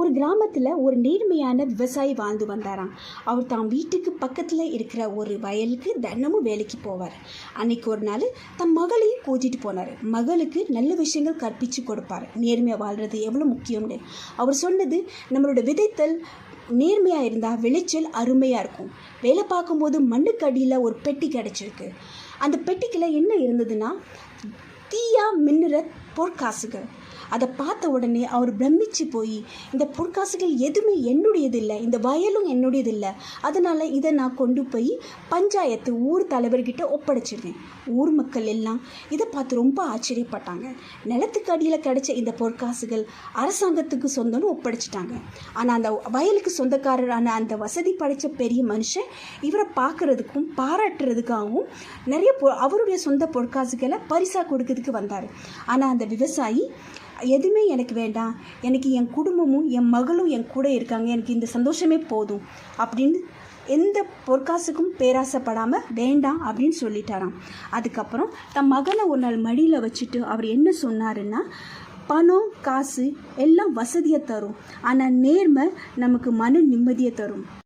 ஒரு கிராமத்தில் ஒரு நேர்மையான விவசாயி வாழ்ந்து வந்தாராம். அவர் தான் வீட்டுக்கு பக்கத்தில் இருக்கிற ஒரு வயலுக்கு தினமும் வேலைக்கு போவார். அன்னைக்கு ஒரு நாள் தன் மகளையும் கூட்டிகிட்டு போனார். மகளுக்கு நல்ல விஷயங்கள் கற்பித்து கொடுப்பார். நேர்மையாக வாழ்கிறது எவ்வளோ முக்கியம்னு. அவர் சொன்னது நம்மளோட விதைத்தல் நேர்மையாக இருந்தால் விளைச்சல் அருமையாக இருக்கும். வேலை பார்க்கும்போது மண்ணுக்கு அடியில் ஒரு பெட்டி கிடச்சிருக்கு. அந்த பெட்டிக்கில் என்ன இருந்ததுன்னா தீயா மின்னுற பொற்காசுகள். அதை பார்த்த உடனே அவர் பிரமிச்சு போய் இந்த பொற்காசுகள் எதுவுமே என்னுடையது இல்லை இந்த வயலும் என்னுடையது இல்லை அதனால் இதை நான் கொண்டு போய் பஞ்சாயத்து ஊர் தலைவர்கிட்ட ஒப்படைச்சிருவேன். ஊர் மக்கள் எல்லாம் இதை பார்த்து ரொம்ப ஆச்சரியப்பட்டாங்க. நிலத்துக்கு அடியில் கிடைச்ச இந்த பொற்காசுகள் அரசாங்கத்துக்கு சொந்தம்னு ஒப்படைச்சிட்டாங்க. ஆனால் அந்த வயலுக்கு சொந்தக்காரரான அந்த வசதி படைத்த பெரிய மனுஷன் இவரை பார்க்குறதுக்கும் பாராட்டுறதுக்காகவும் நிறைய பொ அவருடைய சொந்த பொற்காசுகளை பரிசாக கொடுக்கறதுக்கு வந்தார். ஆனால் அந்த விவசாயி எதுவுமே எனக்கு வேண்டாம். எனக்கு என் குடும்பமும் என் மகளும் என் கூட இருக்காங்க. எனக்கு இந்த சந்தோஷமே போதும். அப்படின்னு எந்த பொற்காசுக்கும் பேராசைப்படாமல் வேண்டாம் அப்படின்னு சொல்லிட்டாராம். அதுக்கப்புறம் தன் மகனை ஒரு நாள் மடியில் வச்சுட்டு அவர் என்ன சொன்னாருன்னா பணம் காசு எல்லாம் வசதியை தரும். ஆனால் நேர்மை நமக்கு மன நிம்மதியை தரும்.